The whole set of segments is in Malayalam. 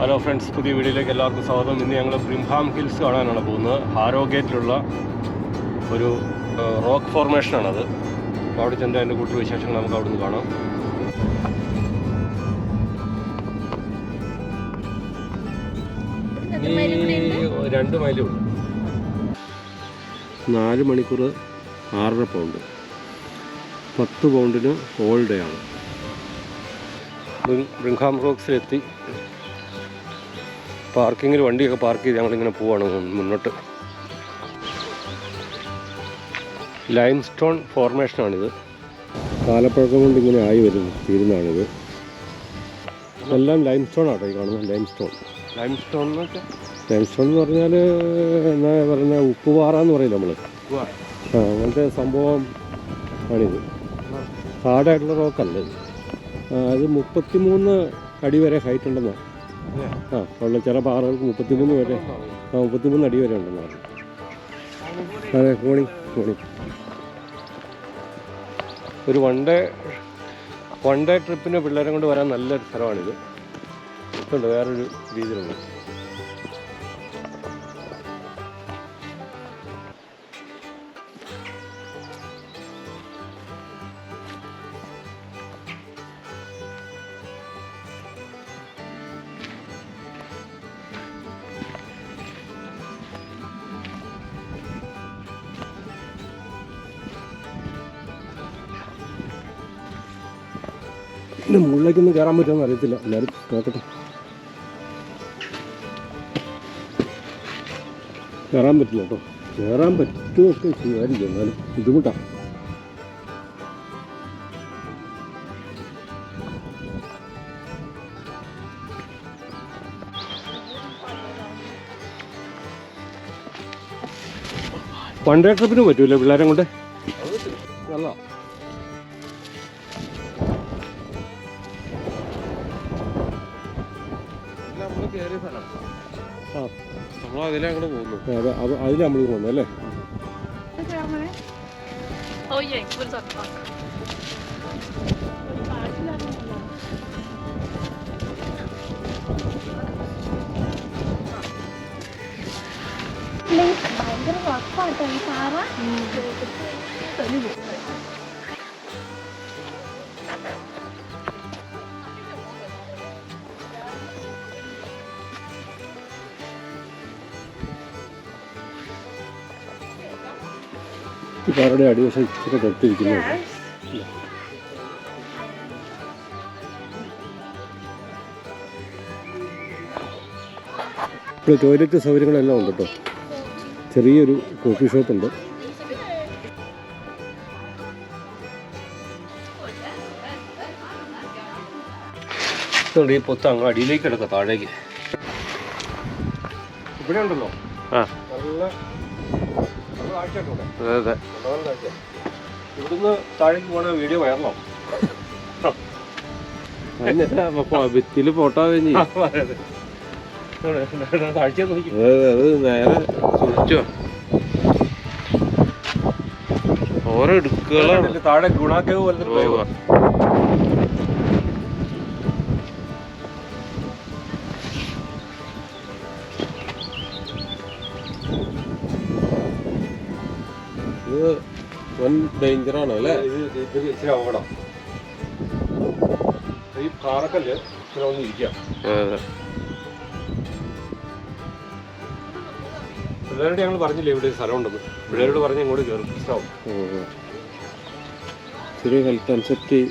ഹലോ ഫ്രണ്ട്സ് പുതിയ വീഡിയോയിലേക്ക് എല്ലാവർക്കും സ്വാഗതം. ഇന്ന് ഞങ്ങൾ ബ്രിംഹാം ഹിൽസ് കാണാനാണ് പോകുന്നത്. ഹാരോ ഗേറ്റിലുള്ള ഒരു റോക്ക് ഫോർമേഷനാണത് അപ്പോൾ അവിടെ ചെന്ന് അതിന്റെ കൂട്ടു വിശേഷങ്ങൾ നമുക്ക് അവിടെ നിന്ന് കാണാം രണ്ട് മൈലും ഉണ്ട് നാല് മണിക്കൂർ ആറര പൗണ്ട്. പത്ത് പൗണ്ടിന് ഓൾ ഡേ ആണ്. ബ്രിംഹാം റോക്സിലെത്തി. പാർക്കിങ്ങിൽ വണ്ടിയൊക്കെ പാർക്ക് ചെയ്ത് ഞങ്ങളിങ്ങനെ പോവാണ് മുന്നോട്ട്. ലൈം സ്റ്റോൺ ഫോർമേഷനാണിത് കാലപ്പഴക്കം കൊണ്ട് ഇങ്ങനെ ആയി വരുന്നു തീരുന്നതാണിത് എല്ലാം ലൈം സ്റ്റോൺ ആട്ടോ ഈ കാണുന്നത് ലൈം സ്റ്റോൺ ലൈം സ്റ്റോൺ എന്ന് വെച്ചാൽ ലൈം സ്റ്റോൺ എന്ന് പറഞ്ഞാൽ എന്നാ പറയുന്ന ഉപ്പുപാറ എന്ന് പറയും നമ്മൾ ആ അങ്ങനത്തെ സംഭവം ആണിത്. ഹാർഡായിട്ടുള്ള റോക്കല്ല ഇത്. മുപ്പത്തി അത് മുപ്പത്തിമൂന്ന് അടി വരെ ഹൈറ്റ് ഉണ്ടെന്ന്. ആ ഉള്ള ചില പാറകൾക്ക് മുപ്പത്തിമൂന്ന് വരെ ആ മുപ്പത്തിമൂന്ന് അടി വരെ ഉണ്ടെന്ന് പറഞ്ഞു. അതെ മോർണിംഗ് മോർണിംഗ് ഒരു വൺ ഡേ വൺ ഡേ ട്രിപ്പിന് പിള്ളേരെ കൊണ്ട് വരാൻ നല്ലൊരു സ്ഥലമാണിത്. ഇതുണ്ട് വേറൊരു രീതിയിലുള്ള ഇതിന്റെ മുകളിലേക്കൊന്നും കയറാൻ പറ്റുമെന്ന് അറിയത്തില്ല. എല്ലാവരും നോക്കട്ടെ. കയറാൻ പറ്റില്ല കേട്ടോ. കയറാൻ പറ്റുമൊക്കെ ചെയ്യുമായിരിക്കും എന്നാലും ബുദ്ധിമുട്ടാണ് വൺ ഡേ ട്രിപ്പിന് പറ്റൂല പിള്ളേരെ കൊണ്ട്? നല്ല ആ. നമ്മൾ അതിലെ അങ്ങോട്ട് പോകുന്നു. അതെ അത് അതിൽ നമ്മൾ പോകുന്നു അല്ലേ. ഭയങ്കര വക്കാട്ടോ ഈ പാറ പാറയുടെ അടിവശം ഇച്ചിരി തൊട്ടിരിക്കുന്നത് ഇവിടെ ടോയ്ലറ്റ് സൗകര്യങ്ങളെല്ലാം ഉണ്ട് കേട്ടോ. ചെറിയൊരു കോഫി ഷോപ്പുണ്ട് ഉണ്ട്. ഈ പൊത്ത് അങ്ങ് അടിയിലേക്ക് കിടക്കാം താഴേക്ക്. ഇവിടെ ഉണ്ടല്ലോ ആ. നല്ല അതെ അതെ. ഇവിടുന്ന് താഴേക്ക് പോണ വീഡിയോ വൈറലാവും. ഭിത്തിയിൽ ഫോട്ടോ കഴിഞ്ഞു താഴ്ച നോക്കി അത് നേരെ സൂക്ഷിച്ചോ ഓരോ ഇടുക്കുകളാണ്. താഴെ ഗുണാക്കേവ് പോലത്തെ ഇത് വൻ ഡേഞ്ചറാണ് അല്ലേ ഇത് ഇച്ചിരി അപകടം. ഈ പാറക്കല്ല് ഇച്ചിരി ഒന്ന് ഇരിക്കാം. അതെ അതെ. പിള്ളേരോട് ഞങ്ങൾ പറഞ്ഞില്ലേ ഇവിടെ സ്ഥലം ഉണ്ടെന്ന് പിള്ളേരോട് പറഞ്ഞ് ഇങ്ങോട്ട് കയറും പ്രശ്നമാവും ഇച്ചിരി ഹെൽത്ത് ആൻഡ്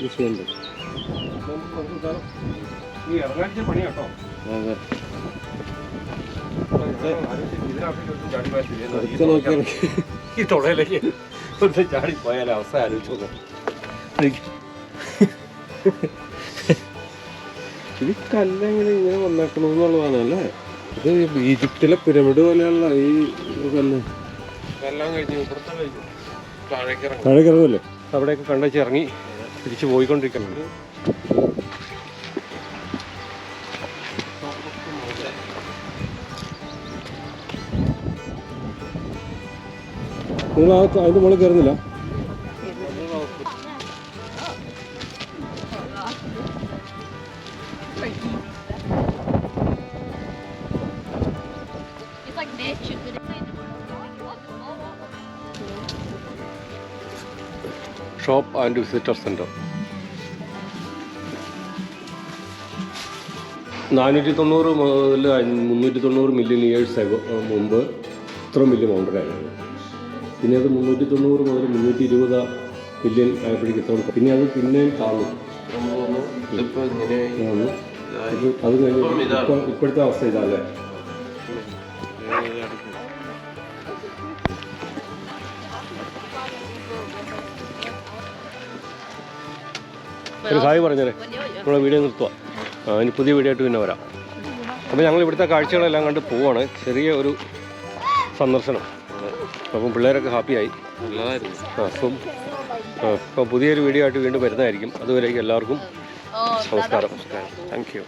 വിഷയമുണ്ട് ഈ ഇറങ്ങാഴ്ച പണി കേട്ടോ. അതെ. അടുത്ത് നോക്കിയാൽ ഈ തുടയിലേക്ക് ഒന്ന് ചാടി പോയാൽ അവസ്ഥ ആലോചിച്ചു ഇത് കല്ലെങ്ങനെ ഇങ്ങനെ വന്നേക്കണമെന്നുള്ളതാണ് അല്ലേ? ഇത് ഈജിപ്തിലെ പിരമിഡ് പോലെയുള്ള ഈ കല്ല്. എല്ലാം കഴിഞ്ഞു ഇപ്പുറത്തെ കഴിഞ്ഞു. താഴേക്ക് ഇറങ്ങും. താഴേക്ക് അവിടെയൊക്കെ കണ്ടച്ച് ഇറങ്ങി തിരിച്ചു പോയിക്കൊണ്ടിരിക്കുന്നുണ്ട് നിങ്ങൾ അകത്ത് മുകളിൽ കയറുന്നില്ല. ഷോപ്പ് ആൻഡ് വിസിറ്റർ സെന്റർ നാനൂറ്റി തൊണ്ണൂറ് മുതൽ മുന്നൂറ്റി തൊണ്ണൂറ് മില്യൺ ഇയേഴ്സ് മുമ്പ് ഇത്ര മില്യൺ മൗണ്ടനായിരുന്നു പിന്നെ അത് മുന്നൂറ്റി തൊണ്ണൂറ് മുതൽ മുന്നൂറ്റി ഇരുപത് മില്യൺ ആയപ്പോഴേക്കും ഇത്ര പിന്നെ അത് പിന്നെയും താഴ്ന്നു അത് കഴിഞ്ഞ് ഇപ്പോൾ ഇപ്പോഴത്തെ അവസ്ഥ ഇതല്ലേ? ഒരു ഹായ് പറഞ്ഞേരെ. നമ്മളെ വീഡിയോ നിർത്തുക അതിന് ഇനി പുതിയ വീഡിയോ ആയിട്ട് പിന്നെ വരാം. അപ്പോൾ ഞങ്ങൾ ഇവിടുത്തെ കാഴ്ചകളെല്ലാം കണ്ട് പോവാണ്. ചെറിയ ഒരു സന്ദർശനം. അപ്പം പിള്ളേരൊക്കെ ഹാപ്പിയായി. നല്ലതായിരുന്നു. ആ അപ്പം ആ അപ്പം പുതിയൊരു വീഡിയോ ആയിട്ട് വീണ്ടും വരുന്നതായിരിക്കും. അതുവരേക്കും എല്ലാവർക്കും നമസ്കാരം. നമസ്കാരം. Thank you